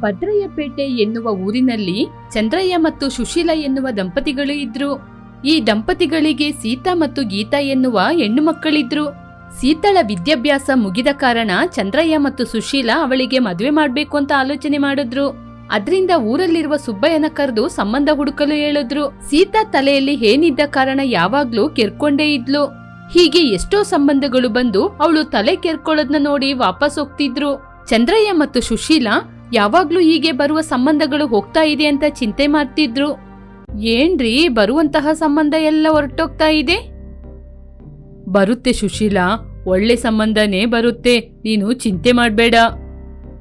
ಭದ್ರಯ್ಯಪೇಟೆ ಎನ್ನುವ ಊರಿನಲ್ಲಿ ಚಂದ್ರಯ್ಯ ಮತ್ತು ಸುಶೀಲ ಎನ್ನುವ ದಂಪತಿಗಳು ಇದ್ರು. ಈ ದಂಪತಿಗಳಿಗೆ ಸೀತಾ ಮತ್ತು ಗೀತಾ ಎನ್ನುವ ಹೆಣ್ಣು ಮಕ್ಕಳಿದ್ರು. ಸೀತಾಳ ವಿದ್ಯಾಭ್ಯಾಸ ಮುಗಿದ ಕಾರಣ ಚಂದ್ರಯ್ಯ ಮತ್ತು ಸುಶೀಲ ಅವಳಿಗೆ ಮದುವೆ ಮಾಡಬೇಕು ಅಂತ ಆಲೋಚನೆ ಮಾಡಿದ್ರು. ಅದರಿಂದ ಊರಲ್ಲಿರುವ ಸುಬ್ಬಯ್ಯನ ಕರೆದು ಸಂಬಂಧ ಹುಡುಕಲು ಹೇಳಿದ್ರು. ಸೀತಾ ತಲೆಯಲ್ಲಿ ಏನಿದ್ದ ಕಾರಣ ಯಾವಾಗ್ಲೂ ಕೆರ್ಕೊಂಡೇ ಇದ್ಲು. ಹೀಗೆ ಎಷ್ಟೋ ಸಂಬಂಧಗಳು ಬಂದು ಅವಳು ತಲೆ ಕೆರ್ಕೊಳ್ಳೋದ್ನ ನೋಡಿ ವಾಪಸ್ ಹೋಗ್ತಿದ್ರು. ಚಂದ್ರಯ್ಯ ಮತ್ತು ಸುಶೀಲ ಯಾವಾಗ್ಲೂ ಹೀಗೆ ಬರುವ ಸಂಬಂಧಗಳು ಹೋಗ್ತಾ ಇದೆ ಅಂತ ಚಿಂತೆ ಮಾಡ್ತಿದ್ರು. ಏನ್ರಿ ಬರುವಂತಹ ಸಂಬಂಧ ಎಲ್ಲ ಹೊರಟೋಗ್ತಾ ಇದೆ? ಬರುತ್ತೆ ಸುಶೀಲಾ, ಒಳ್ಳೆ ಸಂಬಂಧನೇ ಬರುತ್ತೆ, ನೀನು ಚಿಂತೆ ಮಾಡಬೇಡ.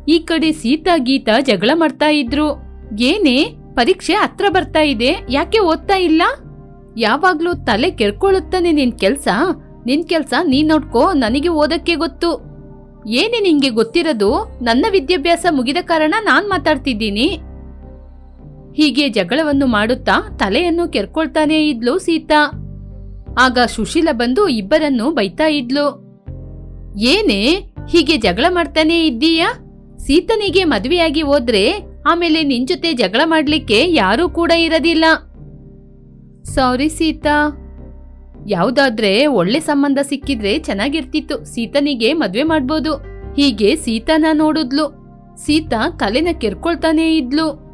ಈ ಕಡೆ ಸೀತಾ ಗೀತಾ ಜಗಳ ಮಾಡ್ತಾ ಇದ್ರು. ಏನೇ, ಪರೀಕ್ಷೆ ಹತ್ರ ಬರ್ತಾ ಇದೆ, ಯಾಕೆ ಓದ್ತಾ ಇಲ್ಲ? ಯಾವಾಗ್ಲೂ ತಲೆ ಕೆರ್ಕೊಳ್ಳುತ್ತಾನೆ ನಿನ್ ಕೆಲ್ಸ. ನಿನ್ ಕೆಲ್ಸ ನೀನ್ ನೋಡ್ಕೋ, ನನಗೆ ಓದಕ್ಕೆ ಗೊತ್ತು. ಏನೇ ನಿಂಗೆ ಗೊತ್ತಿರೋದು, ನನ್ನ ವಿದ್ಯಾಭ್ಯಾಸ ಮುಗಿದ ಕಾರಣ ನಾನ್ ಮಾತಾಡ್ತಿದ್ದೀನಿ. ಹೀಗೆ ಜಗಳವನ್ನು ಮಾಡುತ್ತಾ ತಲೆಯನ್ನು ಕೆರ್ಕೊಳ್ತಾನೇ ಇದ್ಲು ಸೀತಾ. ಆಗ ಸುಶೀಲ ಬಂದು ಇಬ್ಬರನ್ನು ಬೈತಾ ಇದ್ಲು. ಏನೇ, ಹೀಗೆ ಜಗಳ ಮಾಡ್ತಾನೇ ಇದ್ದೀಯಾ? ಸೀತನಿಗೆ ಮದುವೆಯಾಗಿ ಹೋದ್ರೆ ಆಮೇಲೆ ನಿನ್ ಜೊತೆ ಜಗಳ ಮಾಡ್ಲಿಕ್ಕೆ ಯಾರೂ ಕೂಡ ಇರದಿಲ್ಲ. ಸಾರಿ ಸೀತಾ. ಯಾವ್ದಾದ್ರೆ ಒಳ್ಳೆ ಸಂಬಂಧ ಸಿಕ್ಕಿದ್ರೆ ಚೆನ್ನಾಗಿರ್ತಿತ್ತು. ಸೀತನಿಗೆ ಮದ್ವೆ ಮಾಡ್ಬೋದು. ಹೀಗೆ ಸೀತಾನ ನೋಡಿದ್ಲು. ಸೀತಾ ತಲೆನ ಕೆರ್ಕೊಳ್ತಾನೇ ಇದ್ಲು.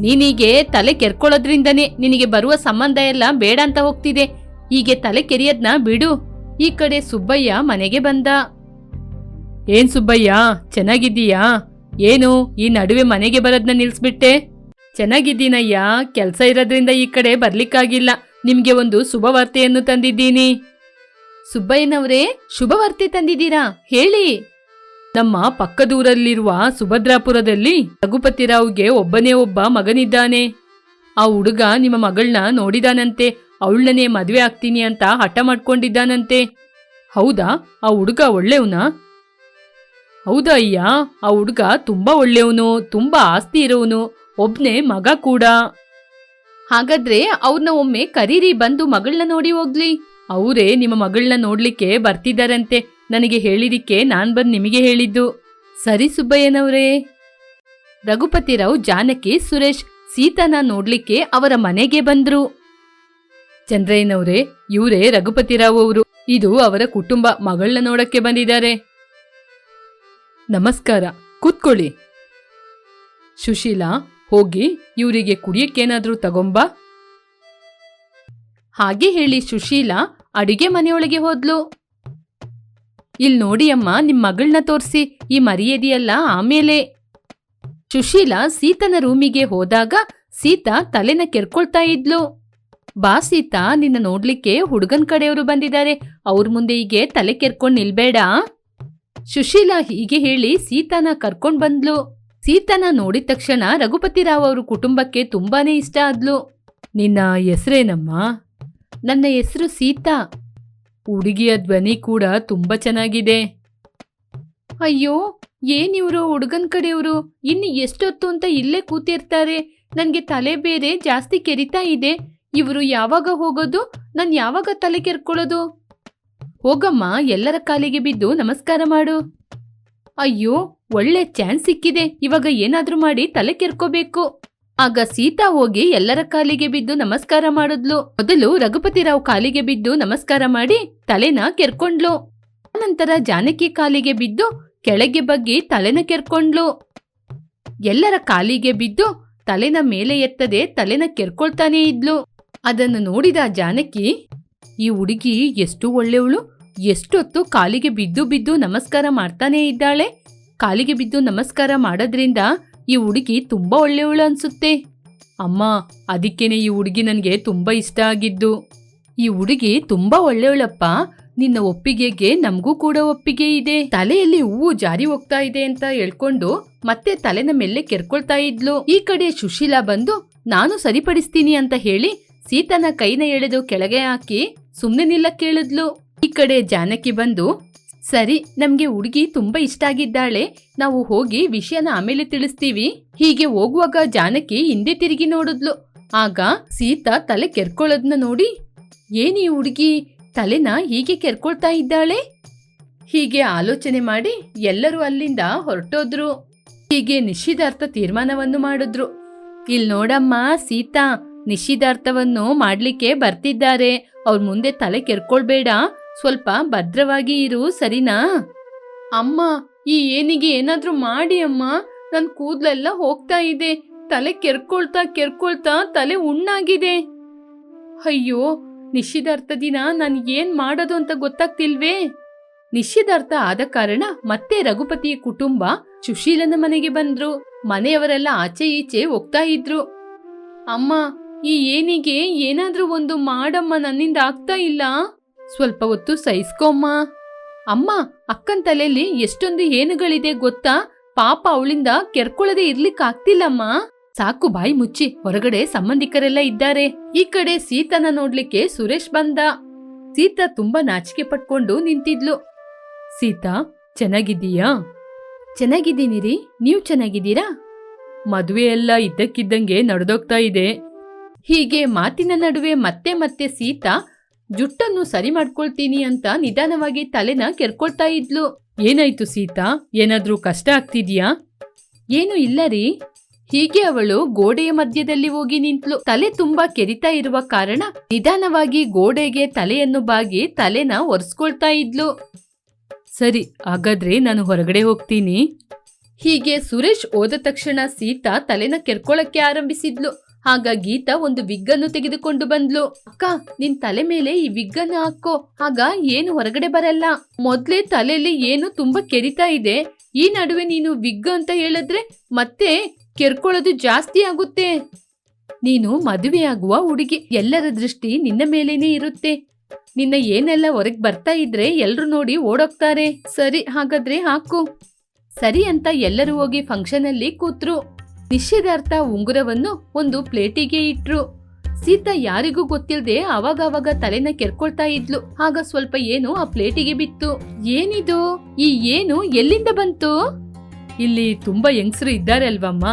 ನೀನೀಗೆ ತಲೆ ಕೆರ್ಕೊಳ್ಳೋದ್ರಿಂದನೇ ನಿನಗೆ ಬರುವ ಸಂಬಂಧ ಎಲ್ಲ ಬೇಡ ಅಂತ ಹೋಗ್ತಿದೆ. ಹೀಗೆ ತಲೆ ಕೆರಿಯದ್ನ ಬಿಡು. ಈ ಕಡೆ ಸುಬ್ಬಯ್ಯ ಮನೆಗೆ ಬಂದ. ಏನ್ ಸುಬ್ಬಯ್ಯ, ಚೆನ್ನಾಗಿದ್ದೀಯಾ? ಏನು, ಈ ನಡುವೆ ಮನೆಗೆ ಬರೋದ್ನ ನಿಲ್ಸ್ಬಿಟ್ಟೆ? ಚೆನ್ನಾಗಿದ್ದೀನಯ್ಯ, ಕೆಲಸ ಇರೋದ್ರಿಂದ ಈ ಕಡೆ ಬರ್ಲಿಕ್ಕಾಗಿಲ್ಲ. ನಿಮ್ಗೆ ಒಂದು ಶುಭವಾರ್ತೆಯನ್ನು ತಂದಿದ್ದೀನಿ. ಸುಬ್ಬಯ್ಯನವರೇ, ಶುಭವಾರ್ತೆ ತಂದಿದ್ದೀರಾ? ಹೇಳಿ. ನಮ್ಮ ಪಕ್ಕದೂರಲ್ಲಿರುವ ಸುಭದ್ರಾಪುರದಲ್ಲಿ ರಘುಪತಿರಾವ್ಗೆ ಒಬ್ಬನೇ ಒಬ್ಬ ಮಗನಿದ್ದಾನೆ. ಆ ಹುಡುಗ ನಿಮ್ಮ ಮಗಳನ್ನ ನೋಡಿದಾನಂತೆ, ಅವಳನ್ನೇ ಮದುವೆ ಆಗ್ತೀನಿ ಅಂತ ಹಠ ಮಾಡ್ಕೊಂಡಿದ್ದಾನಂತೆ. ಹೌದಾ? ಆ ಹುಡುಗ ಒಳ್ಳೆಯವನಾ? ಹೌದಾ ಅಯ್ಯ, ಆ ಹುಡುಗ ತುಂಬ ಒಳ್ಳೆಯವನು, ತುಂಬ ಆಸ್ತಿ ಇರೋವನು ಒಬ್ಬನೇ ಮಗ ಕೂಡ. ಹಾಗಾದ್ರೆ ಅವ್ರನ್ನ ಒಮ್ಮೆ ಕರೀರಿ, ಬಂದು ಮಗಳನ್ನ ನೋಡಿ ಹೋಗ್ಲಿ. ಅವರೇ ನಿಮ್ಮ ಮಗಳನ್ನ ನೋಡ್ಲಿಕ್ಕೆ ಬರ್ತಿದ್ದಾರಂತೆ ನನಗೆ ಹೇಳಿದಿಕ್ಕೆ ನಾನ್ ಬಂದು ನಿಮಗೆ ಹೇಳಿದ್ದು. ಸರಿ ಸುಬ್ಬಯ್ಯನವರೇ. ರಘುಪತಿರಾವ್ ಜಾನಕಿ, ಸುರೇಶ್ ಸೀತಾನ ನೋಡ್ಲಿಕ್ಕೆ ಅವರ ಮನೆಗೆ ಬಂದ್ರು. ಚಂದ್ರಯ್ಯನವರೇ, ಇವರೇ ರಘುಪತಿರಾವ್ ಅವರು. ಇದು ಅವರ ಕುಟುಂಬ ಮಗಳನ್ನ ನೋಡಕ್ಕೆ ಬಂದಿದ್ದಾರೆ. ನಮಸ್ಕಾರ. ಕೂತ್ಕೊಳ್ಳಿ. ಸುಶೀಲಾ ಹೋಗಿ ಇವರಿಗೆ ಕುಡಿಯಕ್ಕೇನಾದ್ರೂ ತಗೊಂಬ. ಹಾಗೆ ಹೇಳಿ ಸುಶೀಲ ಅಡಿಗೆ ಮನೆಯೊಳಗೆ ಹೋದ್ಲು. ಇಲ್ಲಿ ನೋಡಿ ಅಮ್ಮ ನಿಮ್ಮ ಮಗಳನ್ನ ತೋರಿಸಿ, ಈ ಮರ್ಯಾದೆಯಲ್ಲ ಆಮೇಲೆ. ಸುಶೀಲ ಸೀತನ ರೂಮಿಗೆ ಹೋದಾಗ ಸೀತಾ ತಲೆನ ಕೆರ್ಕೊಳ್ತಾ ಇದ್ಲು. ಬಾ ಸೀತಾ, ನಿನ್ನ ನೋಡ್ಲಿಕ್ಕೆ ಹುಡುಗನ್ ಕಡೆಯವರು ಬಂದಿದ್ದಾರೆ. ಅವ್ರ ಮುಂದೆ ಹೀಗೆ ತಲೆ ಕೆರ್ಕೊಂಡು ನಿಲ್ಬೇಡ. ಸುಶೀಲ ಹೀಗೆ ಹೇಳಿ ಸೀತಾನ ಕರ್ಕೊಂಡು ಬಂದ್ಲು. ಸೀತಾನ ನೋಡಿದ ತಕ್ಷಣ ರಘುಪತಿ ರಾವ್ ಅವರು ಕುಟುಂಬಕ್ಕೆ ತುಂಬಾನೇ ಇಷ್ಟ ಆದ್ಲು. ನಿನ್ನ ಹೆಸರೇನಮ್ಮ? ನನ್ನ ಹೆಸರು ಸೀತಾ. ಹುಡುಗಿಯ ಧ್ವನಿ ಕೂಡ ತುಂಬ ಚೆನ್ನಾಗಿದೆ. ಅಯ್ಯೋ ಏನಿವರು ಹುಡುಗನ ಕಡೆಯವರು? ಇನ್ನು ಎಷ್ಟೊತ್ತು ಅಂತ ಇಲ್ಲೇ ಕೂತಿರ್ತಾರೆ. ನನಗೆ ತಲೆ ಬೇರೆ ಜಾಸ್ತಿ ಕೆರಿತಾ ಇದೆ. ಇವರು ಯಾವಾಗ ಹೋಗೋದು? ನಾನು ಯಾವಾಗ ತಲೆ ಕೆರ್ಕೊಳ್ಳೋದು? ಹೋಗಮ್ಮ, ಎಲ್ಲರ ಕಾಲಿಗೆ ಬಿದ್ದು ನಮಸ್ಕಾರ ಮಾಡು. ಅಯ್ಯೋ, ಒಳ್ಳೆ ಚಾನ್ಸ್ ಸಿಕ್ಕಿದೆ. ಇವಾಗ ಏನಾದ್ರೂ ಮಾಡಿ ತಲೆ ಕೆರ್ಕೋಬೇಕು. ಆಗ ಸೀತಾ ಹೋಗಿ ಎಲ್ಲರ ಕಾಲಿಗೆ ಬಿದ್ದು ನಮಸ್ಕಾರ ಮಾಡಿದ್ಲು. ಮೊದಲು ರಘುಪತಿರಾವ್ ಕಾಲಿಗೆ ಬಿದ್ದು ನಮಸ್ಕಾರ ಮಾಡಿ ತಲೆನ ಕೆರ್ಕೊಂಡ್ಲು. ನಂತರ ಜಾನಕಿ ಕಾಲಿಗೆ ಬಿದ್ದು ಕೆಳಗೆ ಬಗ್ಗಿ ತಲೆನ ಕೆರ್ಕೊಂಡ್ಲು. ಎಲ್ಲರ ಕಾಲಿಗೆ ಬಿದ್ದು ತಲೆನ ಮೇಲೆ ಎತ್ತದೆ ತಲೆನ ಕೆರ್ಕೊಳ್ತಾನೇ ಇದ್ಲು. ಅದನ್ನು ನೋಡಿದ ಜಾನಕಿ, ಈ ಹುಡುಗಿ ಎಷ್ಟು ಒಳ್ಳೆಯವಳು ಎಷ್ಟೊತ್ತು ಕಾಲಿಗೆ ಬಿದ್ದು ಬಿದ್ದು ನಮಸ್ಕಾರ ಮಾಡ್ತಾನೇ ಇದ್ದಾಳೆ? ಕಾಲಿಗೆ ಬಿದ್ದು ನಮಸ್ಕಾರ ಮಾಡೋದ್ರಿಂದ ಈ ಹುಡುಗಿ ತುಂಬಾ ಒಳ್ಳೆಯವಳು ಅನ್ಸುತ್ತೆ. ಅಮ್ಮ, ಅದಕ್ಕೇನೆ ಈ ಹುಡುಗಿ ನನಗೆ ತುಂಬಾ ಇಷ್ಟ ಆಗಿದ್ದು. ಈ ಹುಡುಗಿ ತುಂಬಾ ಒಳ್ಳೆಯವಳಪ್ಪ. ನಿನ್ನ ಒಪ್ಪಿಗೆಗೆ ನಮಗೂ ಕೂಡ ಒಪ್ಪಿಗೆ ಇದೆ. ತಲೆಯಲ್ಲಿ ಹೂವು ಜಾರಿ ಹೋಗ್ತಾ ಇದೆ ಅಂತ ಹೇಳ್ಕೊಂಡು ಮತ್ತೆ ತಲೆನ ಮೇಲೆ ಕೆರ್ಕೊಳ್ತಾ ಇದ್ಲು. ಈ ಕಡೆ ಸುಶೀಲಾ ಬಂದು, ನಾನು ಸರಿಪಡಿಸ್ತೀನಿ ಅಂತ ಹೇಳಿ ಸೀತನ ಕೈನ ಎಳೆದು ಕೆಳಗೆ ಹಾಕಿ ಸುಮ್ಮನೆ ನಿಲ್ಲ ಕೇಳಿದ್ಲು. ಈ ಕಡೆ ಜಾನಕಿ ಬಂದು, ಸರಿ, ನಮ್ಗೆ ಹುಡುಗಿ ತುಂಬಾ ಇಷ್ಟ ಆಗಿದ್ದಾಳೆ, ನಾವು ಹೋಗಿ ವಿಷಯನ ಆಮೇಲೆ ತಿಳಿಸ್ತೀವಿ. ಹೀಗೆ ಹೋಗುವಾಗ ಜಾನಕಿ ಹಿಂದೆ ತಿರುಗಿ ನೋಡಿದ್ಲು. ಆಗ ಸೀತಾ ತಲೆ ಕೆರ್ಕೊಳ್ಳೋದ್ನ ನೋಡಿ, ಏನಿ ಹುಡುಗಿ, ತಲೆನ ಹೀಗೆ ಕೆರ್ಕೊಳ್ತಾ ಇದ್ದಾಳೆ? ಹೀಗೆ ಆಲೋಚನೆ ಮಾಡಿ ಎಲ್ಲರೂ ಅಲ್ಲಿಂದ ಹೊರಟೋದ್ರು. ಹೀಗೆ ನಿಶ್ಚಿತಾರ್ಥ ತೀರ್ಮಾನವನ್ನು ಮಾಡಿದ್ರು. ಇಲ್ಲಿ ನೋಡಮ್ಮ, ಸೀತಾ, ನಿಶ್ಚಿತಾರ್ಥವನ್ನು ಮಾಡ್ಲಿಕ್ಕೆ ಬರ್ತಿದ್ದಾರೆ. ಅವ್ರ ಮುಂದೆ ತಲೆ ಕೆರ್ಕೊಳ್ಬೇಡ. ಸ್ವಲ್ಪ ಭದ್ರವಾಗಿ ಇರು, ಸರಿನಾ? ಅಮ್ಮ, ಈ ಏನಿಗೆ ಏನಾದರೂ ಮಾಡಿ ಅಮ್ಮ. ನನ್ನ ಕೂದಲೆಲ್ಲ ಹೋಗ್ತಾ ಇದೆ. ತಲೆ ಕೆರ್ಕೊಳ್ತಾ ಕೆರ್ಕೊಳ್ತಾ ತಲೆ ಉಣ್ಣಾಗಿದೆ. ಅಯ್ಯೋ, ನಿಶ್ಚಿತಾರ್ಥ ದಿನ ನಾನು ಏನು ಮಾಡೋದು ಅಂತ ಗೊತ್ತಾಗ್ತಿಲ್ವೇ? ನಿಶ್ಚಿತಾರ್ಥ ಆದ ಕಾರಣ ಮತ್ತೆ ರಘುಪತಿಯ ಕುಟುಂಬ ಸುಶೀಲನ ಮನೆಗೆ ಬಂದ್ರು. ಮನೆಯವರೆಲ್ಲ ಆಚೆ ಈಚೆ ಹೋಗ್ತಾ ಇದ್ರು. ಅಮ್ಮ, ಈ ಏನಿಗೆ ಏನಾದ್ರೂ ಒಂದು ಮಾಡಮ್ಮ ನನ್ನಿಂದ ಆಗ್ತಾ ಇಲ್ಲ? ಸ್ವಲ್ಪ ಹೊತ್ತು ಸಹಿಸ್ಕೊಮ್ಮ. ಅಮ್ಮ, ಅಕ್ಕನ್ ತಲೆಯಲ್ಲಿ ಎಷ್ಟೊಂದು ಏನುಗಳಿದೆ ಗೊತ್ತಾ? ಪಾಪ ಅವಳಿಂದ ಕೆರ್ಕೊಳ್ಳದೆ ಇರ್ಲಿಕ್ಕಾಗ್ತಿಲ್ಲಮ್ಮ. ಸಾಕು ಬಾಯಿ ಮುಚ್ಚಿ, ಹೊರಗಡೆ ಸಂಬಂಧಿಕರೆಲ್ಲ ಇದ್ದಾರೆ. ಈ ಕಡೆ ಸೀತನ ನೋಡ್ಲಿಕ್ಕೆ ಸುರೇಶ್ ಬಂದ. ಸೀತಾ ತುಂಬಾ ನಾಚಿಕೆ ಪಟ್ಕೊಂಡು ನಿಂತಿದ್ಲು. ಸೀತಾ, ಚೆನ್ನಾಗಿದ್ದೀಯಾ? ಚೆನ್ನಾಗಿದ್ದೀನಿ ರೀ ನೀವು ಚೆನ್ನಾಗಿದ್ದೀರಾ? ಮದುವೆ ಎಲ್ಲ ಇದ್ದಕ್ಕಿದ್ದಂಗೆ ನಡೆದೋಗ್ತಾ ಇದೆ. ಹೀಗೆ ಮಾತಿನ ನಡುವೆ ಮತ್ತೆ ಮತ್ತೆ ಸೀತಾ ಜುಟ್ಟನ್ನು ಸರಿ ಮಾಡ್ಕೊಳ್ತೀನಿ ಅಂತ ನಿಧಾನವಾಗಿ ತಲೆನ ಕೆರ್ಕೊಳ್ತಾ ಇದ್ಲು. ಏನಾಯ್ತು ಸೀತಾ? ಏನಾದ್ರೂ ಕಷ್ಟ ಆಗ್ತಿದ್ಯಾ? ಏನು ಇಲ್ಲ ರೀ. ಹೀಗೆ ಅವಳು ಗೋಡೆಯ ಮಧ್ಯದಲ್ಲಿ ಹೋಗಿ ನಿಂತ್ಲು. ತಲೆ ತುಂಬಾ ಕೆರಿತಾ ಇರುವ ಕಾರಣ ನಿಧಾನವಾಗಿ ಗೋಡೆಗೆ ತಲೆಯನ್ನು ಬಾಗಿ ತಲೆನ ಒರೆಸ್ಕೊಳ್ತಾ ಇದ್ಲು. ಸರಿ, ಹಾಗಾದ್ರೆ ನಾನು ಹೊರಗಡೆ ಹೋಗ್ತೀನಿ. ಹೀಗೆ ಸುರೇಶ್ ಹೋದ ತಕ್ಷಣ ಸೀತಾ ತಲೆನ ಕೆರ್ಕೊಳಕ್ಕೆ ಆರಂಭಿಸಿದ್ಲು. ಆಗ ಗೀತಾ ಒಂದು ವಿಗ್ಗನ್ನು ತೆಗೆದುಕೊಂಡು ಬಂದ್ಲು. ಅಕ್ಕ, ನಿನ್ ತಲೆ ಮೇಲೆ ಈ ವಿಗ್ಗನ್ನು ಹಾಕೋ. ಆಗ ಏನು ಹೊರಗಡೆ ಬರಲ್ಲ. ಮೊದ್ಲೇ ತಲೆಯಲ್ಲಿ ಏನು ತುಂಬಾ ಕೆರಿತಾ ಇದೆ. ಈ ನಡುವೆ ನೀನು ವಿಗ್ ಅಂತ ಹೇಳಿದ್ರೆ ಮತ್ತೆ ಕೆರ್ಕೊಳ್ಳೋದು ಜಾಸ್ತಿ ಆಗುತ್ತೆ. ನೀನು ಮದುವೆಯಾಗುವ ಹುಡುಗಿ. ಎಲ್ಲರ ದೃಷ್ಟಿ ನಿನ್ನ ಮೇಲೇನೆ ಇರುತ್ತೆ. ನಿನ್ನ ಏನೆಲ್ಲ ಹೊರಗ್ ಬರ್ತಾ ಇದ್ರೆ ಎಲ್ರು ನೋಡಿ ಓಡೋಗ್ತಾರೆ. ಸರಿ, ಹಾಗಾದ್ರೆ ಹಾಕು. ಸರಿ ಅಂತ ಎಲ್ಲರೂ ಹೋಗಿ ಫಂಕ್ಷನ್ ಅಲ್ಲಿ ಕೂತ್ರು. ನಿಶ್ಚಿತಾರ್ಥ ಉಂಗುರವನ್ನು ಒಂದು ಪ್ಲೇಟಿಗೆ ಇಟ್ರು. ಸೀತಾ ಯಾರಿಗೂ ಗೊತ್ತಿಲ್ಲದೆ ಅವಾಗವಾಗ ತಲೆನ ಕೆರ್ಕೊಳ್ತಾ ಇದ್ಲು. ಆಗ ಸ್ವಲ್ಪ ಏನು ಆ ಪ್ಲೇಟಿಗೆ ಬಿತ್ತು. ಏನಿದು? ಈ ಏನು ಎಲ್ಲಿಂದ ಬಂತು? ಇಲ್ಲಿ ತುಂಬಾ ಹೆಂಗಸರು ಇದ್ದಾರೆ ಅಲ್ವಮ್ಮ.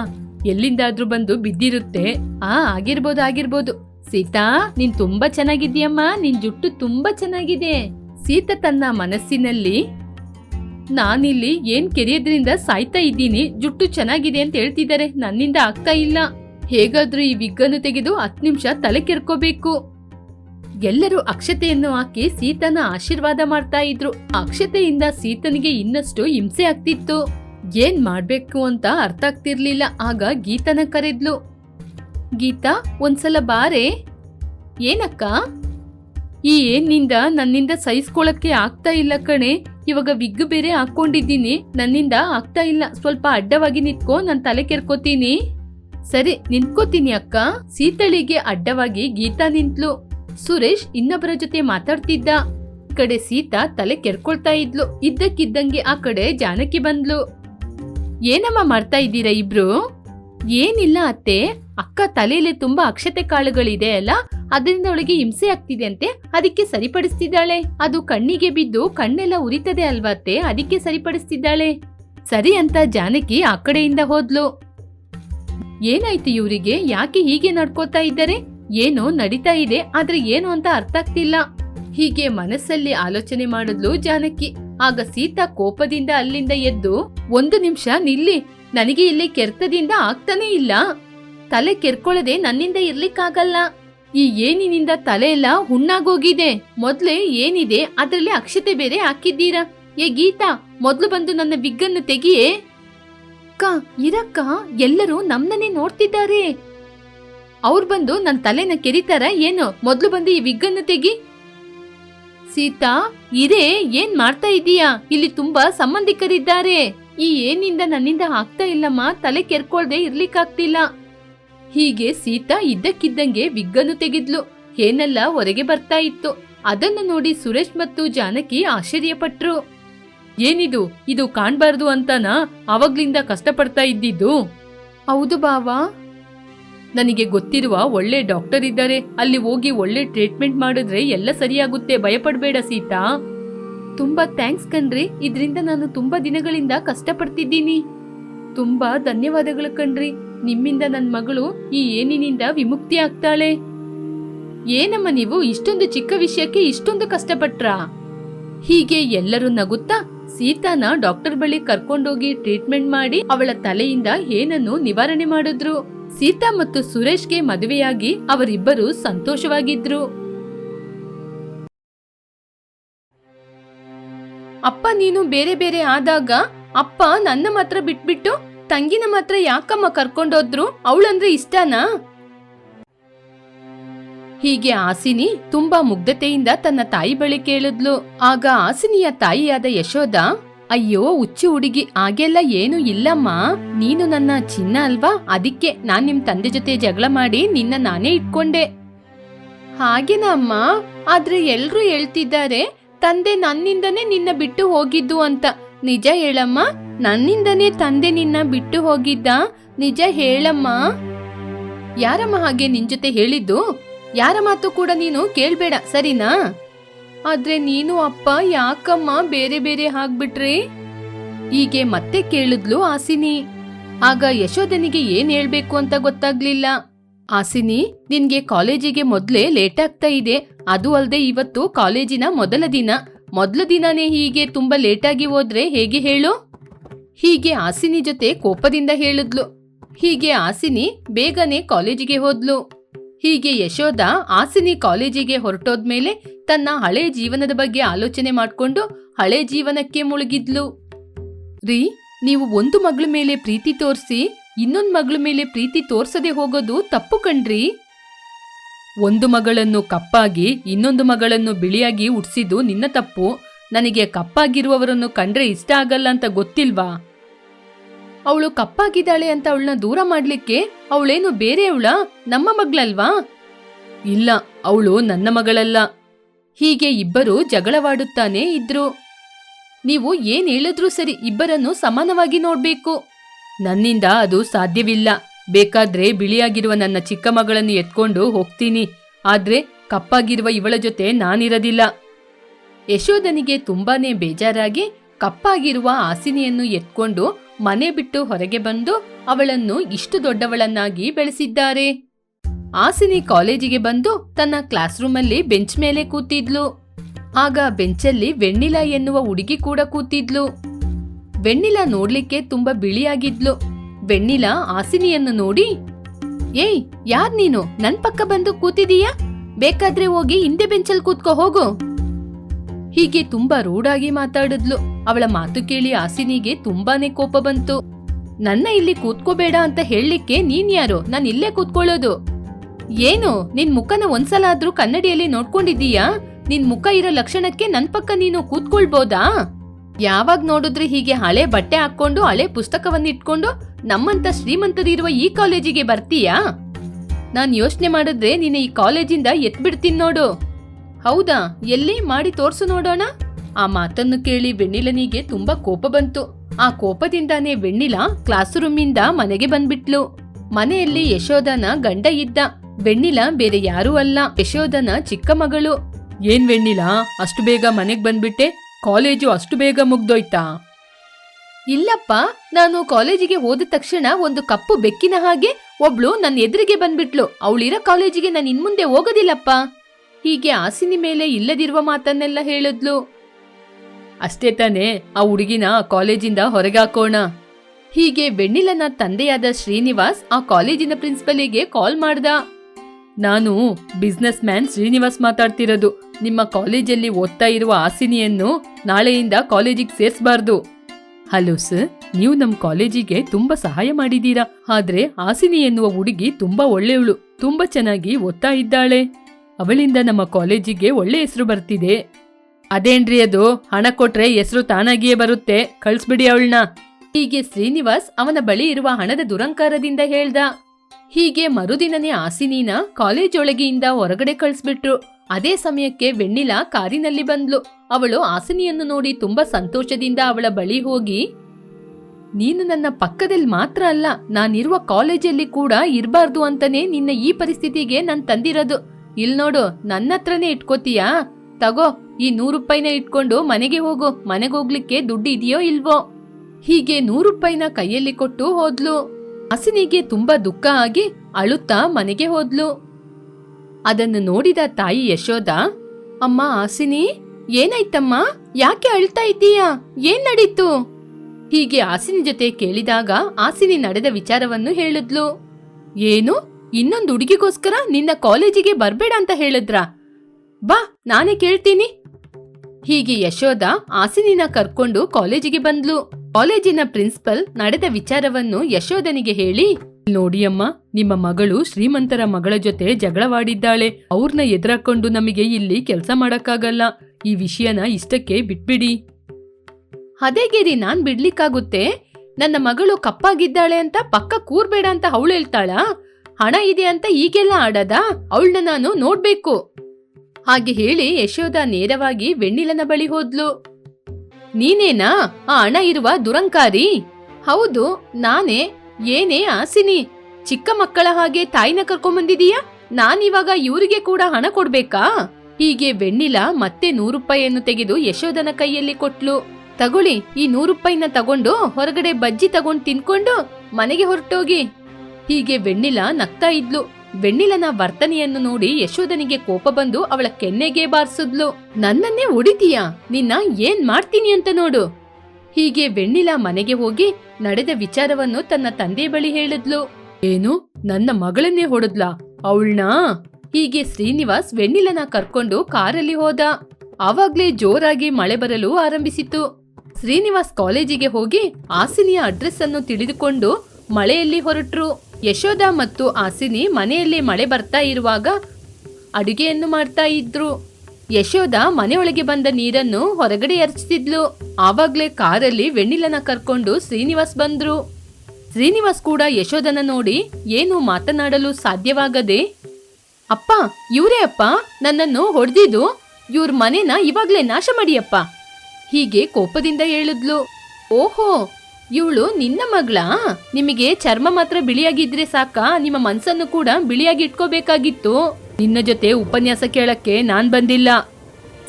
ಎಲ್ಲಿಂದಾದ್ರೂ ಬಂದು ಬಿದ್ದಿರುತ್ತೆ. ಆ, ಆಗಿರ್ಬೋದು ಆಗಿರ್ಬೋದು. ಸೀತಾ, ನೀನ್ ತುಂಬಾ ಚೆನ್ನಾಗಿದ್ಯಮ್ಮ ನಿನ್ ಜುಟ್ಟು ತುಂಬಾ ಚೆನ್ನಾಗಿದೆ. ಸೀತಾ ತನ್ನ ಮನಸ್ಸಿನಲ್ಲಿ ನಾನಿಲ್ಲಿ ಏನ್ ಕೆರೆಯೋದ್ರಿಂದ ಸಾಯ್ತಾ ಇದ್ದೀನಿ? ಜುಟ್ಟು ಚೆನ್ನಾಗಿದೆ ಅಂತ ಹೇಳ್ತಿದ್ದಾರೆ. ನನ್ನಿಂದ ಆಗ್ತಾ ಇಲ್ಲ. ಹೇಗಾದ್ರೂ ಈ ವಿಗ್ಗನ್ನು ತೆಗೆದು ಹತ್ತು ನಿಮಿಷ ತಲೆ ಕೆರ್ಕೋಬೇಕು. ಎಲ್ಲರೂ ಅಕ್ಷತೆಯನ್ನು ಹಾಕಿ ಸೀತನ ಆಶೀರ್ವಾದ ಮಾಡ್ತಾ ಇದ್ರು. ಅಕ್ಷತೆಯಿಂದ ಸೀತನಿಗೆ ಇನ್ನಷ್ಟು ಹಿಂಸೆ ಆಗ್ತಿತ್ತು. ಏನ್ ಮಾಡ್ಬೇಕು ಅಂತ ಅರ್ಥ ಆಗ್ತಿರ್ಲಿಲ್ಲ. ಆಗ ಗೀತನ ಕರೆದ್ಲು. ಗೀತಾ, ಒಂದ್ಸಲ ಬಾರೆ. ಏನಕ್ಕ? ಈ ಏನಿಂದ ನನ್ನಿಂದ ಸಹಿಸ್ಕೊಳಕ್ಕೆ ಆಗ್ತಾ ಇಲ್ಲ ಕಣೆ. ಇವಾಗ ವಿಗ್ ಬೇರೆ ಹಾಕೊಂಡಿದ್ದೀನಿ ನನ್ನಿಂದ ಆಗ್ತಾ ಇಲ್ಲ. ಸ್ವಲ್ಪ ಅಡ್ಡವಾಗಿ ನಿಂತ್ಕೊ, ನನ್ ತಲೆ ಕೆರ್ಕೋತೀನಿ. ಸರಿ, ನಿಂತ್ಕೋತೀನಿ ಅಕ್ಕ. ಸೀತಳಿಗೆ ಅಡ್ಡವಾಗಿ ಗೀತಾ ನಿಂತ್ಲು. ಸುರೇಶ್ ಇನ್ನೊಬ್ಬರ ಜೊತೆ ಮಾತಾಡ್ತಿದ್ದ. ಕಡೆ ಸೀತಾ ತಲೆ ಕೆರ್ಕೊಳ್ತಾ ಇದ್ಲು. ಇದ್ದಕ್ಕಿದ್ದಂಗೆ ಆ ಕಡೆ ಜಾನಕಿ ಬಂದ್ಲು. ಏನಮ್ಮ ಮಾಡ್ತಾ ಇದ್ದೀರಾ ಇಬ್ರು? ಏನಿಲ್ಲ ಅತ್ತೆ. ಅಕ್ಕ ತಲೆಯಲ್ಲಿ ತುಂಬಾ ಅಕ್ಷತೆ ಕಾಳುಗಳಿದೆ ಅಲ್ಲ? ಅದರಿಂದ ಅವಳಿಗೆ ಹಿಂಸೆ ಆಗ್ತಿದೆ ಅಂತೆ. ಅದಕ್ಕೆ ಸರಿಪಡಿಸ್ತಿದ್ದಾಳೆ. ಅದು ಕಣ್ಣಿಗೆ ಬಿದ್ದು ಕಣ್ಣೆಲ್ಲ ಉರಿತದೆ ಅಲ್ವಾ ಅತ್ತೆ? ಅದಕ್ಕೆ ಸರಿಪಡಿಸ್ತಿದ್ದಾಳೆ. ಸರಿ ಅಂತ ಜಾನಕಿ ಆ ಕಡೆಯಿಂದ ಹೋದ್ಲು. ಏನಾಯ್ತು ಇವರಿಗೆ? ಯಾಕೆ ಹೀಗೆ ನಡ್ಕೋತಾ ಇದ್ದಾರೆ? ಏನೋ ನಡೀತಾ ಇದೆ, ಆದ್ರೆ ಏನು ಅಂತ ಅರ್ಥ ಆಗ್ತಿಲ್ಲ. ಹೀಗೆ ಮನಸ್ಸಲ್ಲಿ ಆಲೋಚನೆ ಮಾಡಿದ್ಲು ಜಾನಕಿ. ಆಗ ಸೀತಾ ಕೋಪದಿಂದ ಅಲ್ಲಿಂದ ಎದ್ದು, ಒಂದು ನಿಮಿಷ ನಿಲ್ಲಿ ನನಗೆ ಇಲ್ಲಿ ಕೆರ್ತದಿಂದ ಆಗ್ತಾನೇ ಇಲ್ಲ. ತಲೆ ಕೆರ್ಕೊಳ್ಳದೆ ನನ್ನಿಂದ ಇರ್ಲಿಕ್ಕಾಗಲ್ಲ. ಈ ಏನಿನಿಂದ ತಲೆ ಎಲ್ಲ ಹುಣ್ಣಾಗೋಗಿದೆ. ಮೊದ್ಲೇ ಏನಿದೆ ಅದರಲ್ಲಿ ಅಕ್ಷತೆ ಬೇರೆ ಹಾಕಿದ್ದೀರಾ? ಏ ಗೀತಾ, ಮೊದ್ಲು ಬಂದು ನನ್ನ ವಿಗ್ಗನ್ನು ತೆಗಿಯೇ. ಅಕ್ಕ, ಇರಕ್ಕ, ಎಲ್ಲರೂ ನಮ್ಮನ್ನೇ ನೋಡ್ತಿದ್ದಾರೆ. ಅವ್ರು ಬಂದು ನನ್ನ ತಲೆನ ಕೆರಿತಾರ ಏನು? ಮೊದ್ಲು ಬಂದು ಈ ವಿಗ್ಗನ್ನು ತೆಗಿ. ಸೀತಾ, ಇರೇ, ಏನ್ ಮಾಡ್ತಾ ಇದೀಯಾ? ಇಲ್ಲಿ ತುಂಬಾ ಸಂಬಂಧಿಕರಿದ್ದಾರೆ. ಈ ಏನಿಂದ ನನ್ನಿಂದ ಆಗ್ತಾ ಇಲ್ಲಮ್ಮ? ತಲೆ ಕೆರ್ಕೊಳ್ದೆ ಇರ್ಲಿಕ್ಕಾಗ್ತಿಲ್ಲ. ಹೀಗೆ ಸೀತಾ ಇದ್ದಕ್ಕಿದ್ದಂಗೆ ವಿಗ್ಗನ್ನು ತೆಗೆದ್ಲು. ಏನೆಲ್ಲ ಹೊರಗೆ ಬರ್ತಾ ಇತ್ತು. ಅದನ್ನು ನೋಡಿ ಸುರೇಶ್ ಮತ್ತು ಜಾನಕಿ ಆಶ್ಚರ್ಯಪಟ್ರು. ಏನಿದು? ಇದು ಕಾಣ್ಬಾರ್ದು ಅಂತನಾ? ಅವಾಗ್ಲಿಂದ ಕಷ್ಟಪಡ್ತಾ ಇದ್ದಿದ್ದು? ಹೌದು ಬಾವಾ ನನಗೆ ಗೊತ್ತಿರುವ ಒಳ್ಳೆ ಡಾಕ್ಟರ್ ಇದ್ದಾರೆ. ಅಲ್ಲಿ ಹೋಗಿ ಒಳ್ಳೆ ಟ್ರೀಟ್ಮೆಂಟ್ ಮಾಡಿದ್ರೆ ಎಲ್ಲ ಸರಿಯಾಗುತ್ತೆ. ಭಯಪಡಬೇಡ ಸೀತಾ. ತುಂಬಾ ಥ್ಯಾಂಕ್ಸ್ ಕಣ್ರಿ. ಇದರಿಂದ ನಾನು ತುಂಬಾ ದಿನಗಳಿಂದ ಕಷ್ಟಪಡ್ತಿದ್ದೀನಿ. ತುಂಬಾ ಧನ್ಯವಾದಗಳು ಕಣ್ರಿ. ನಿಮ್ಮಿಂದ ನನ್ನ ಮಗಳು ಈ ಏನಿನಿಂದ ವಿಮುಕ್ತಿ ಆಗ್ತಾಳೆ. ಏನಮ್ಮ ನೀವು ಇಷ್ಟೊಂದು ಚಿಕ್ಕ ವಿಷಯಕ್ಕೆ ಇಷ್ಟೊಂದು ಕಷ್ಟಪಟ್ರಾ? ಹೀಗೆ ಎಲ್ಲರೂ ನಗುತ್ತಾ ಸೀತಾನ ಡಾಕ್ಟರ್ ಬಳಿ ಕರ್ಕೊಂಡೋಗಿ ಟ್ರೀಟ್ಮೆಂಟ್ ಮಾಡಿ ಅವಳ ತಲೆಯಿಂದ ಏನನ್ನು ನಿವಾರಣೆ ಮಾಡಿದ್ರು. ಸೀತಾ ಮತ್ತು ಸುರೇಶ್ಗೆ ಮದುವೆಯಾಗಿ ಅವರಿಬ್ಬರು ಸಂತೋಷವಾಗಿದ್ರು. ಅಪ್ಪ ನೀನು ಬೇರೆ ಬೇರೆ ಆದಾಗ ಅಪ್ಪ ನನ್ನ ಮಾತ್ರ ಬಿಟ್ಬಿಟ್ಟು ತಂಗಿನ ಮಾತ್ರ ಯಾಕಮ್ಮ ಕರ್ಕೊಂಡೋದ್ರು? ಅವಳಂದ್ರೆ ಇಷ್ಟನಾ? ಹೀಗೆ ಆಸಿನಿ ತುಂಬಾ ಮುಗ್ಧತೆಯಿಂದ ತನ್ನ ತಾಯಿ ಬಳಿ ಕೇಳಿದ್ಲು. ಆಗ ಆಸಿನಿಯ ತಾಯಿಯಾದ ಯಶೋದ ಅಯ್ಯೋ, ಹುಚ್ಚು ಹುಡುಗಿ ಆಗೆಲ್ಲ ಏನು ಇಲ್ಲಮ್ಮ. ನೀನು ನನ್ನ ಚಿನ್ನ ಅಲ್ವಾ? ಅದಕ್ಕೆ ನಾನ್ ನಿಮ್ ತಂದೆ ಜೊತೆ ಜಗಳ ಮಾಡಿ ನಿನ್ನ ನಾನೇ ಇಟ್ಕೊಂಡೆ. ಹಾಗೇನಾ ಅಮ್ಮ? ಆದ್ರೆ ಎಲ್ರೂ ಹೇಳ್ತಿದ್ದಾರೆ ತಂದೆ ನನ್ನಿಂದನೇ ನಿನ್ನ ಬಿಟ್ಟು ಹೋಗಿದ್ದು ಅಂತ. ನಿಜ ಹೇಳಮ್ಮ, ನನ್ನಿಂದನೇ ತಂದೆ ನಿನ್ನ ಬಿಟ್ಟು ಹೋಗಿದ್ದ? ನಿಜ ಹೇಳಮ್ಮ. ಯಾರಮ್ಮ ಹಾಗೆ ನಿನ್ ಜೊತೆ ಹೇಳಿದ್ದು? ಯಾರ ಮಾತು ಕೂಡ ನೀನು ಕೇಳ್ಬೇಡ, ಸರಿನಾ? ಆದ್ರೆ ನೀನು ಅಪ್ಪ, ಯಾಕಮ್ಮ ಬೇರೆ ಬೇರೆ ಹಾಕ್ಬಿಟ್ರಿ ಹೀಗೆ ಮತ್ತೆ ಕೇಳಿದ್ಲು ಆಸಿನಿ. ಆಗ ಯಶೋಧನಿಗೆ ಏನ್ ಹೇಳ್ಬೇಕು ಅಂತ ಗೊತ್ತಾಗ್ಲಿಲ್ಲ. ಆಸಿನಿ, ನಿನ್ಗೆ ಕಾಲೇಜಿಗೆ ಮೊದ್ಲೇ ಲೇಟ್ ಆಗ್ತಾ ಇದೆ. ಅದು ಅಲ್ಲದೆ ಇವತ್ತು ಕಾಲೇಜಿನ ಮೊದಲ ದಿನ. ಮೊದಲ ದಿನನೇ ಹೀಗೆ ತುಂಬಾ ಲೇಟಾಗಿ ಹೋದ್ರೆ ಹೇಗೆ ಹೇಳು? ಹೀಗೆ ಆಸಿನಿ ಜೊತೆ ಕೋಪದಿಂದ ಹೇಳಿದ್ಲು. ಹೀಗೆ ಆಸಿನಿ ಬೇಗನೆ ಕಾಲೇಜಿಗೆ ಹೋದ್ಲು. ಹೀಗೆ ಯಶೋಧ ಆಸಿನಿ ಕಾಲೇಜಿಗೆ ಹೊರಟೋದ್ಮೇಲೆ ತನ್ನ ಹಳೆ ಜೀವನದ ಬಗ್ಗೆ ಆಲೋಚನೆ ಮಾಡಿಕೊಂಡು ಹಳೆ ಜೀವನಕ್ಕೆ ಮುಳುಗಿದ್ಲು. ರೀ, ನೀವು ಒಂದು ಮಗಳ ಮೇಲೆ ಪ್ರೀತಿ ತೋರಿಸಿ ಇನ್ನೊಂದ್ ಮಗಳ ಮೇಲೆ ಪ್ರೀತಿ ತೋರ್ಸದೆ ಹೋಗೋದು ತಪ್ಪು ಕಣ್ರಿ. ಒಂದು ಮಗಳನ್ನು ಕಪ್ಪಾಗಿ, ಇನ್ನೊಂದು ಮಗಳನ್ನು ಬಿಳಿಯಾಗಿ ಉಡ್ಸಿದ್ದು ನಿನ್ನ ತಪ್ಪು. ನನಗೆ ಕಪ್ಪಾಗಿರುವವರನ್ನು ಕಂಡ್ರೆ ಇಷ್ಟ ಆಗಲ್ಲ ಅಂತ ಗೊತ್ತಿಲ್ವಾ? ಅವಳು ಕಪ್ಪಾಗಿದ್ದಾಳೆ ಅಂತ ಅವಳನ್ನ ದೂರ ಮಾಡ್ಲಿಕ್ಕೆ ಅವಳೇನು ಬೇರೆಯವಳ ನಮ್ಮ ಮಗಳಲ್ವಾ? ಇಲ್ಲ, ಅವಳು ನನ್ನ ಮಗಳಲ್ಲ. ಹೀಗೆ ಇಬ್ಬರು ಜಗಳವಾಡುತ್ತಾನೇ ಇದ್ರು. ನೀವು ಏನ್ ಹೇಳಿದ್ರೂ ಸರಿ ಇಬ್ಬರನ್ನು ಸಮಾನವಾಗಿ ನೋಡ್ಬೇಕು. ನನ್ನಿಂದ ಅದು ಸಾಧ್ಯವಿಲ್ಲ. ಬೇಕಾದ್ರೆ ಬಿಳಿಯಾಗಿರುವ ನನ್ನ ಚಿಕ್ಕ ಮಗಳನ್ನು ಎತ್ಕೊಂಡು ಹೋಗ್ತೀನಿ. ಆದ್ರೆ ಕಪ್ಪಾಗಿರುವ ಇವಳ ಜೊತೆ ನಾನಿರದಿಲ್ಲ. ಯಶೋಧನಿಗೆ ತುಂಬಾನೇ ಬೇಜಾರಾಗಿ ಕಪ್ಪಾಗಿರುವ ಆಸಿನಿಯನ್ನು ಎತ್ಕೊಂಡು ಮನೆ ಬಿಟ್ಟು ಹೊರಗೆ ಬಂದು ಅವಳನ್ನು ಇಷ್ಟು ದೊಡ್ಡವಳನ್ನಾಗಿ ಬೆಳೆಸಿದ್ದಾರೆ. ಆಸಿನಿ ಕಾಲೇಜಿಗೆ ಬಂದು ತನ್ನ ಕ್ಲಾಸ್ ರೂಮಲ್ಲಿ ಬೆಂಚ್ ಮೇಲೆ ಕೂತಿದ್ಲು. ಆಗ ಬೆಂಚಲ್ಲಿ ವೆಣ್ಣಿಲಾ ಎನ್ನುವ ಹುಡುಗಿ ಕೂಡ ಕೂತಿದ್ಲು. ವೆಣ್ಣಿಲಾ ನೋಡ್ಲಿಕ್ಕೆ ತುಂಬಾ ಬಿಳಿಯಾಗಿದ್ಲು. ವೆಣ್ಣಿಲಾ ಆಸಿನಿಯನ್ನು ನೋಡಿ, ಏಯ್, ಯಾರ್ ನೀನು? ನನ್ ಪಕ್ಕ ಬಂದು ಕೂತಿದೀಯಾ? ಬೇಕಾದ್ರೆ ಹೋಗಿ ಹಿಂದೆ ಬೆಂಚಲ್ ಕೂತ್ಕೋ, ಹೋಗು. ಹೀಗೆ ತುಂಬಾ ರೂಢಾಗಿ ಮಾತಾಡಿದ್ಲು. ಅವಳ ಮಾತು ಕೇಳಿ ಆಸಿನಿಗೆ ತುಂಬಾನೇ ಕೋಪ ಬಂತು. ನನ್ನ ಇಲ್ಲಿ ಕೂತ್ಕೋಬೇಡ ಅಂತ ಹೇಳಲಿಕ್ಕೆ ನೀನ್ ಯಾರು? ನಾನ್ ಇಲ್ಲೇ ಕೂತ್ಕೊಳ್ಳೋದು. ಏನು? ನಿನ್ ಮುಖನ ಒಂದ್ಸಲ ಆದ್ರೂ ಕನ್ನಡಿಯಲ್ಲಿ ನೋಡ್ಕೊಂಡಿದೀಯಾ ನಿನ್ ಮುಖ ಇರೋ ಲಕ್ಷಣಕ್ಕೆ ನನ್ ಪಕ್ಕ ನೀನು ಕೂತ್ಕೊಳ್ಬೋದಾ? ಯಾವಾಗ ನೋಡಿದ್ರೆ ಹೀಗೆ ಹಳೆ ಬಟ್ಟೆ ಹಾಕೊಂಡು ಹಳೆ ಪುಸ್ತಕವನ್ನ ಇಟ್ಕೊಂಡು ನಮ್ಮಂತ ಶ್ರೀಮಂತರಿರುವ ಈ ಕಾಲೇಜಿಗೆ ಬರ್ತೀಯಾ? ನಾನು ಯೋಚನೆ ಮಾಡಿದ್ರೆ ನೀನು ಈ ಕಾಲೇಜಿಂದ ಎತ್ಬಿಡ್ತೀನಿ ನೋಡು. ಹೌದಾ? ಎಲ್ಲಿ? ಮಾಡಿ ತೋರ್ಸು ನೋಡೋಣ. ಆ ಮಾತನ್ನು ಕೇಳಿ ವೆಣ್ಣಿಲನಿಗೆ ತುಂಬಾ ಕೋಪ ಬಂತು. ಆ ಕೋಪದಿಂದಾನೇ ವೆಣ್ಣಿಲ ಕ್ಲಾಸ್ ರೂಮಿಂದ ಮನೆಗೆ ಬಂದ್ಬಿಟ್ಲು. ಮನೆಯಲ್ಲಿ ಯಶೋಧನ ಗಂಡ ಇದ್ದ. ಬೆಣ್ಣಿಲ ಬೇರೆ ಯಾರೂ ಅಲ್ಲ. ಯಶೋಧನ ಚಿಕ್ಕ ಮಗಳು. ಏನ್ ವೆಣ್ಣಿಲ? ಅಷ್ಟು ಬೇಗ ಮನೆಗ್ ಬಂದ್ಬಿಟ್ಟೆ? ಕಾಲೇಜು ಅಷ್ಟು ಬೇಗ ಮುಗ್ದೋಯ್ತಾ? ಇಲ್ಲಪ್ಪ, ನಾನು ಕಾಲೇಜಿಗೆ ಹೋದ ತಕ್ಷಣ ಒಂದು ಕಪ್ಪು ಬೆಕ್ಕಿನ ಹಾಗೆ ಒಬ್ಳು ನನ್ನ ಎದುರಿಗೆ ಬಂದ್ಬಿಟ್ಲು. ಅವಳಿರೋ ಕಾಲೇಜಿಗೆ ನಾನು ಇನ್ಮುಂದೆ ಹೋಗೋದಿಲ್ಲಪ್ಪ. ಹೀಗೆ ಆಸಿನಿ ಮೇಲೆ ಇಲ್ಲದಿರುವ ಮಾತನ್ನೆಲ್ಲ ಹೇಳಿದ್ಲು. ಅಷ್ಟೇ ತಾನೇ, ಆ ಹುಡುಗಿನ ಕಾಲೇಜಿಂದ ಹೊರಗೆ ಹಾಕೋಣ ಹೀಗೆ ಬೆಣ್ಣಿಲನ ತಂದೆಯಾದ ಶ್ರೀನಿವಾಸ್ ಆ ಕಾಲೇಜಿನ ಪ್ರಿನ್ಸಿಪಲಿಗೆ ಕಾಲ್ ಮಾಡ್ದ. ನಾನು ಬಿಸ್ನೆಸ್ ಮ್ಯಾನ್ ಶ್ರೀನಿವಾಸ್ ಮಾತಾಡ್ತಿರೋದು. ನಿಮ್ಮ ಕಾಲೇಜಲ್ಲಿ ಓದ್ತಾ ಇರುವ ಆಸಿನಿಯನ್ನು ನಾಳೆಯಿಂದ ಕಾಲೇಜಿಗೆ ಸೇರಿಸಬಾರ್ದು. ಹಲೋ ಸರ್, ನೀವು ನಮ್ಮ ಕಾಲೇಜಿಗೆ ತುಂಬಾ ಸಹಾಯ ಮಾಡಿದೀರಾ. ಆದ್ರೆ ಆಸಿನಿ ಎನ್ನುವ ಹುಡುಗಿ ತುಂಬಾ ಒಳ್ಳೆಯವಳು, ತುಂಬಾ ಚೆನ್ನಾಗಿ ಓದ್ತಾ ಇದ್ದಾಳೆ. ಅವಳಿಂದ ನಮ್ಮ ಕಾಲೇಜಿಗೆ ಒಳ್ಳೆ ಹೆಸರು ಬರ್ತಿದೆ. ಅದೇನ್ರಿ ಅದು? ಹಣ ಕೊಟ್ರೆ ಹೆಸರು ತಾನಾಗಿಯೇ ಬರುತ್ತೆ. ಕಳ್ಸ್ಬಿಡಿ ಅವಳನ್ನ. ಹೀಗೆ ಶ್ರೀನಿವಾಸ್ ಅವನ ಬಳಿ ಇರುವ ಹಣದ ದುರಂಕಾರದಿಂದ ಹೇಳ್ದ. ಹೀಗೆ ಮರುದಿನನೇ ಆಸಿನಿನ ಕಾಲೇಜೊಳಗೆಯಿಂದ ಹೊರಗಡೆ ಕಳಿಸ್ಬಿಟ್ರು. ಅದೇ ಸಮಯಕ್ಕೆ ವೆಣ್ಣಿಲ ಕಾರಿನಲ್ಲಿ ಬಂದ್ಲು. ಅವಳು ಆಸಿನಿಯನ್ನು ನೋಡಿ ತುಂಬಾ ಸಂತೋಷದಿಂದ ಅವಳ ಬಳಿ ಹೋಗಿ, ನೀನು ನನ್ನ ಪಕ್ಕದಲ್ಲಿ ಮಾತ್ರ ಅಲ್ಲ, ನಾನಿರುವ ಕಾಲೇಜಲ್ಲಿ ಕೂಡ ಇರಬಾರ್ದು ಅಂತಾನೆ ನಿನ್ನ ಈ ಪರಿಸ್ಥಿತಿಗೆ ನಾನು ತಂದಿರೋದು. ಇಲ್ ನೋಡು ನನ್ನ ಹತ್ರನೇ ಇಟ್ಕೋತೀಯಾ? ತಗೋ, ಈ ನೂರು ರೂಪಾಯಿನ ಇಟ್ಕೊಂಡು ಮನೆಗೆ ಹೋಗು, ಮನೆಗೆ ಹೋಗ್ಲಿಕ್ಕೆ ದುಡ್ಡು ಇದೆಯೋ ಇಲ್ವೋ? ಹೀಗೆ ನೂರು ರೂಪಾಯಿನ ಕೈಯಲ್ಲಿ ಕೊಟ್ಟು ಹೋದ್ಲು. ಹಸಿನಿಗೆ ತುಂಬಾ ದುಃಖ ಆಗಿ ಅಳುತ್ತಾ ಮನೆಗೆ ಹೋದ್ಲು. ಅದನ್ನು ನೋಡಿದ ತಾಯಿ ಯಶೋದ ಅಮ್ಮ ಆಸಿನಿ ಏನಾಯ್ತಮ್ಮ? ಯಾಕೆ ಅಳ್ತಾ ಇದ್ದೀಯಾ? ಏನ್ ನಡೀತು? ಹೀಗೆ ಆಸಿನಿ ಜೊತೆ ಕೇಳಿದಾಗ ಆಸಿನಿ ನಡೆದ ವಿಚಾರವನ್ನು ಹೇಳಿದ್ಲು. ಏನು? ಇನ್ನೊಂದು ಹುಡುಗಿಗೋಸ್ಕರ ನಿನ್ನ ಕಾಲೇಜಿಗೆ ಬರ್ಬೇಡ ಅಂತ ಹೇಳಿದ್ರ? ಬಾ, ನಾನೇ ಕೇಳ್ತೀನಿ. ಹೀಗೆ ಯಶೋದ ಆಸಿನಿನ ಕರ್ಕೊಂಡು ಕಾಲೇಜಿಗೆ ಬಂದ್ಲು. ಕಾಲೇಜಿನ ಪ್ರಿನ್ಸಿಪಲ್ ನಡೆದ ವಿಚಾರವನ್ನು ಯಶೋಧನಿಗೆ ಹೇಳಿ, ನೋಡಿ ಅಮ್ಮ, ನಿಮ್ಮ ಮಗಳು ಶ್ರೀಮಂತರ ಮಗಳ ಜೊತೆ ಜಗಳವಾಡಿದ್ದಾಳೆ. ಅವ್ರನ್ನ ಎದುರಾಕೊಂಡು ನಮಗೆ ಇಲ್ಲಿ ಕೆಲಸ ಮಾಡಕ್ಕಾಗಲ್ಲ. ಈ ವಿಷಯನ ಇಷ್ಟಕ್ಕೆ ಬಿಟ್ಬಿಡಿ. ಅದೇ ಗಿರಿ, ನಾನ್ ಬಿಡ್ಲಿಕ್ಕಾಗುತ್ತೆ. ನನ್ನ ಮಗಳು ಕಪ್ಪಾಗಿದ್ದಾಳೆ ಅಂತ ಪಕ್ಕ ಕೂರ್ಬೇಡ ಅಂತ ಅವಳು ಹೇಳ್ತಾಳಾ. ಹಣ ಇದೆ ಅಂತ ಈಗೆಲ್ಲ ಆಡದ, ಅವಳನ್ನ ನಾನು ನೋಡ್ಬೇಕು. ಹಾಗೆ ಹೇಳಿ ಯಶೋಧ ನೇರವಾಗಿ ವೆಣ್ಣಿಲನ ಬಳಿ ಹೋದ್ಲು. ನೀನೇನಾ? ಆ ಹಣ ಇರುವ ದುರಂಕಾರಿ? ಹೌದು, ನಾನೇ, ಏನೇ ಆಸಿನಿ. ಚಿಕ್ಕ ಮಕ್ಕಳ ಹಾಗೆ ತಾಯಿನ ಕರ್ಕೊಂಬಂದಿದೀಯಾ? ನಾನಿವಾಗ ಇವರಿಗೆ ಕೂಡ ಹಣ ಕೊಡ್ಬೇಕಾ? ಹೀಗೆ ಬೆಣ್ಣಿಲ ಮತ್ತೆ ನೂರು ರೂಪಾಯಿಯನ್ನು ತೆಗೆದು ಯಶೋಧನ ಕೈಯಲ್ಲಿ ಕೊಟ್ಲು. ತಗೊಳ್ಳಿ, ಈ ನೂರು ರೂಪಾಯಿನ ತಗೊಂಡು ಹೊರಗಡೆ ಬಜ್ಜಿ ತಗೊಂಡು ತಿನ್ಕೊಂಡು ಮನೆಗೆ ಹೊರಟೋಗಿ. ಹೀಗೆ ಬೆಣ್ಣಿಲ ನಗ್ತಾ ಇದ್ಲು. ವೆಣ್ಣಿಲನ ವರ್ತನೆಯನ್ನು ನೋಡಿ ಯಶೋಧನಿಗೆ ಕೋಪ ಬಂದು ಅವಳ ಕೆನ್ನೆಗೆ ಬಾರಿಸಿದ್ಲು. ನನ್ನನ್ನೇ ಉಡಿತೀಯ? ನಿನ್ನ ಏನ್ ಮಾಡ್ತೀನಿ ಅಂತ ನೋಡು. ಹೀಗೆ ವೆಣ್ಣಿಲ ಮನೆಗೆ ಹೋಗಿ ನಡೆದ ವಿಚಾರವನ್ನು ತನ್ನ ತಂದೆ ಬಳಿ ಹೇಳಿದ್ಲು. ಏನು? ನನ್ನ ಮಗಳನ್ನೇ ಹೊಡೆದ್ಲಾ? ಅವಳನಾ ಹೀಗೆ ಶ್ರೀನಿವಾಸ್ ವೆಣ್ಣಿಲನ ಕರ್ಕೊಂಡು ಕಾರಲ್ಲಿ ಹೋದ. ಆವಾಗ್ಲೇ ಜೋರಾಗಿ ಮಳೆ ಬರಲು ಆರಂಭಿಸಿತು ಶ್ರೀನಿವಾಸ್ ಕಾಲೇಜಿಗೆ ಹೋಗಿ ಆಸಿನಿಯ ಅಡ್ರೆಸ್ ಅನ್ನು ತಿಳಿದುಕೊಂಡು ಮಳೆಯಲ್ಲಿ ಹೊರಟ್ರು. ಯಶೋದ ಮತ್ತು ಆಸಿನಿ ಮನೆಯಲ್ಲಿ ಮಳೆ ಬರ್ತಾ ಇರುವಾಗ ಅಡುಗೆಯನ್ನು ಮಾಡ್ತಾ ಇದ್ರು. ಯಶೋಧ ಮನೆಯೊಳಗೆ ಬಂದ ನೀರನ್ನು ಹೊರಗಡೆ ಎರಚಿತಿದ್ಲು ಆವಾಗ್ಲೇ ಕಾರಲ್ಲಿ ವೆಣ್ಣಿಲನ ಕರ್ಕೊಂಡು ಶ್ರೀನಿವಾಸ್ ಬಂದ್ರು. ಶ್ರೀನಿವಾಸ್ ಕೂಡ ಯಶೋದನ ನೋಡಿ ಏನು ಮಾತನಾಡಲು ಸಾಧ್ಯವಾಗದೆ, ಅಪ್ಪ, ಇವರೇ ಅಪ್ಪ, ನನ್ನನ್ನು ಹೊಡೆದಿದ್ದು, ಇವ್ರ ಮನೆನ ಇವಾಗ್ಲೇ ನಾಶ ಮಾಡಿಯಪ್ಪ, ಹೀಗೆ ಕೋಪದಿಂದ ಹೇಳಿದ್ಲು. ಓಹೋ ಇವಳು ನಿನ್ನ ಮಗಳ? ನಿಮಗೆ ಚರ್ಮ ಮಾತ್ರ ಬಿಳಿಯಾಗಿದ್ರೆ ಸಾಕ? ನಿಮ್ಮ ಮನ್ಸನ್ನು ಕೂಡ ಬಿಳಿಯಾಗಿ ಇಟ್ಕೋಬೇಕಾಗಿತ್ತು. ನಿನ್ನ ಜೊತೆ ಉಪನ್ಯಾಸ ಕೇಳಕ್ಕೆ ನಾನ್ ಬಂದಿಲ್ಲ.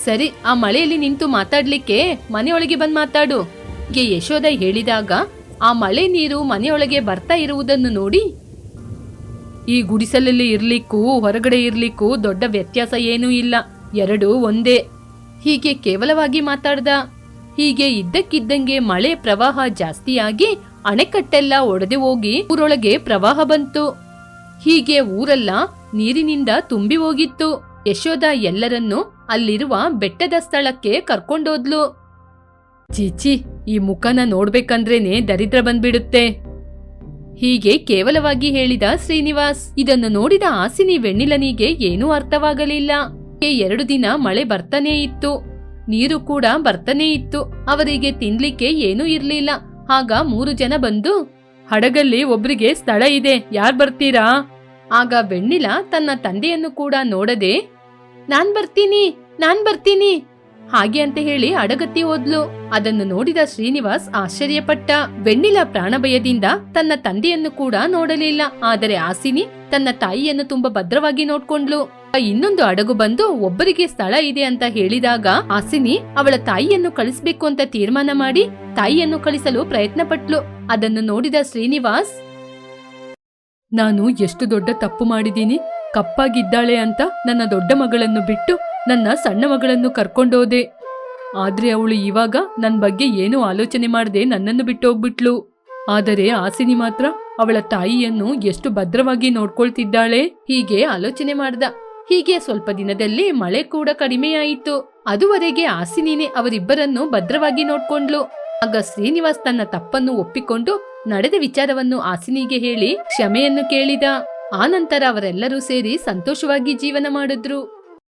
ಸರಿ, ಆ ಮಳೆಯಲ್ಲಿ ನಿಂತು ಮಾತಾಡ್ಲಿಕ್ಕೆ ಮನೆಯೊಳಗೆ ಬಂದ್ ಮಾತಾಡು. ಗೆ ಯಶೋದ ಹೇಳಿದಾಗ, ಆ ಮಳೆ ನೀರು ಮನೆಯೊಳಗೆ ಬರ್ತಾ ಇರುವುದನ್ನು ನೋಡಿ. ಈ ಗುಡಿಸಲಲ್ಲಿ ಇರ್ಲಿಕ್ಕೂ ಹೊರಗಡೆ ಇರ್ಲಿಕ್ಕೂ ದೊಡ್ಡ ವ್ಯತ್ಯಾಸ ಏನೂ ಇಲ್ಲ. ಎರಡೂ ಒಂದೇ. ಹೀಗೆ ಕೇವಲವಾಗಿ ಮಾತಾಡ್ದ. ಹೀಗೆ ಇದ್ದಕ್ಕಿದ್ದಂಗೆ ಮಳೆ ಪ್ರವಾಹ ಜಾಸ್ತಿಯಾಗಿ ಅಣೆಕಟ್ಟೆಲ್ಲ ಒಡೆದು ಹೋಗಿ ಊರೊಳಗೆ ಪ್ರವಾಹ ಬಂತು. ಹೀಗೆ ಊರೆಲ್ಲ ನೀರಿನಿಂದ ತುಂಬಿ ಹೋಗಿತ್ತು. ಯಶೋಧ ಎಲ್ಲರನ್ನು ಅಲ್ಲಿರುವ ಬೆಟ್ಟದ ಸ್ಥಳಕ್ಕೆ ಕರ್ಕೊಂಡೋದ್ಲು. ಚೀಚಿ ಈ ಮುಖನ ನೋಡ್ಬೇಕಂದ್ರೇನೆ ದರಿದ್ರ ಬಂದ್ಬಿಡುತ್ತೆ. ಹೀಗೆ ಕೇವಲವಾಗಿ ಹೇಳಿದ ಶ್ರೀನಿವಾಸ್, ಇದನ್ನು ನೋಡಿದ ಆಸಿನಿ ವೆಣ್ಣಿಲನಿಗೆ ಏನೂ ಅರ್ಥವಾಗಲಿಲ್ಲ. ಎರಡು ದಿನ ಮಳೆ ಬರ್ತಾನೇ ಇತ್ತು. ನೀರು ಕೂಡ ಬರ್ತನೇ ಇತ್ತು. ಅವರಿಗೆ ತಿನ್ಲಿಕ್ಕೆ ಏನೂ ಇರ್ಲಿಲ್ಲ. ಆಗ ಮೂರು ಜನ ಬಂದು, ಹಡಗಲ್ಲಿ ಒಬ್ರಿಗೆ ಸ್ಥಳ ಇದೆ. ಯಾರ್ ಬರ್ತೀರಾ? ಆಗ ಬೆಣ್ಣಿಲ ತನ್ನ ತಂದೆಯನ್ನು ಕೂಡ ನೋಡದೆ, ನಾನ್ ಬರ್ತೀನಿ ನಾನ್ ಬರ್ತೀನಿ. ಹಾಗೆ ಅಂತ ಹೇಳಿ ಅಡಗತ್ತಿ ಹೋದ್ಲು. ಅದನ್ನು ನೋಡಿದ ಶ್ರೀನಿವಾಸ್ ಆಶ್ಚರ್ಯಪಟ್ಟ. ಬೆಣ್ಣಿಲ ಪ್ರಾಣಭಯದಿಂದ ತನ್ನ ತಂದೆಯನ್ನು ಕೂಡ ನೋಡಲಿಲ್ಲ. ಆದರೆ ಆಸಿನಿ ತನ್ನ ತಾಯಿಯನ್ನು ತುಂಬಾ ಭದ್ರವಾಗಿ ನೋಡ್ಕೊಂಡ್ಲು ಇನ್ನೊಂದು ಹಡಗು ಬಂದು ಒಬ್ಬರಿಗೆ ಸ್ಥಳ ಇದೆ ಅಂತ ಹೇಳಿದಾಗ ಆಸಿನಿ ಅವಳ ತಾಯಿಯನ್ನು ಕಳಿಸ್ಬೇಕು ಅಂತ ತೀರ್ಮಾನ ಮಾಡಿ ತಾಯಿಯನ್ನು ಕಳಿಸಲು ಪ್ರಯತ್ನ ಪಟ್ಲು ಅದನ್ನು ನೋಡಿದ ಶ್ರೀನಿವಾಸ್, ನಾನು ಎಷ್ಟು ದೊಡ್ಡ ತಪ್ಪು ಮಾಡಿದ್ದೀನಿ. ಕಪ್ಪಾಗಿದ್ದಾಳೆ ಅಂತ ನನ್ನ ದೊಡ್ಡ ಮಗಳನ್ನು ಬಿಟ್ಟು ನನ್ನ ಸಣ್ಣ ಮಗಳನ್ನು ಕರ್ಕೊಂಡೋದೆ ಆದ್ರೆ ಅವಳು ಇವಾಗ ನನ್ನ ಬಗ್ಗೆ ಏನೂ ಆಲೋಚನೆ ಮಾಡದೆ ನನ್ನನ್ನು ಬಿಟ್ಟು ಹೋಗ್ಬಿಟ್ಲು ಆದರೆ ಆಸಿನಿ ಮಾತ್ರ ಅವಳ ತಾಯಿಯನ್ನು ಎಷ್ಟು ಭದ್ರವಾಗಿ ನೋಡ್ಕೊಳ್ತಿದ್ದಾಳೆ ಹೀಗೆ ಆಲೋಚನೆ ಮಾಡ್ದ. ಹೀಗೆ ಸ್ವಲ್ಪ ದಿನದಲ್ಲಿ ಮಳೆ ಕೂಡ ಕಡಿಮೆಯಾಯಿತು ಅದುವರೆಗೆ ಆಸಿನಿನೇ ಅವರಿಬ್ಬರನ್ನು ಭದ್ರವಾಗಿ ನೋಡ್ಕೊಂಡ್ಲು. ಆಗ ಶ್ರೀನಿವಾಸ್ ತನ್ನ ತಪ್ಪನ್ನು ಒಪ್ಪಿಕೊಂಡು ನಡೆದ ವಿಚಾರವನ್ನು ಆಸಿನಿಗೆ ಹೇಳಿ ಕ್ಷಮೆಯನ್ನು ಕೇಳಿದ. ಆನಂತರ ಅವರೆಲ್ಲರೂ ಸೇರಿ ಸಂತೋಷವಾಗಿ ಜೀವನ ಮಾಡಿದ್ರು.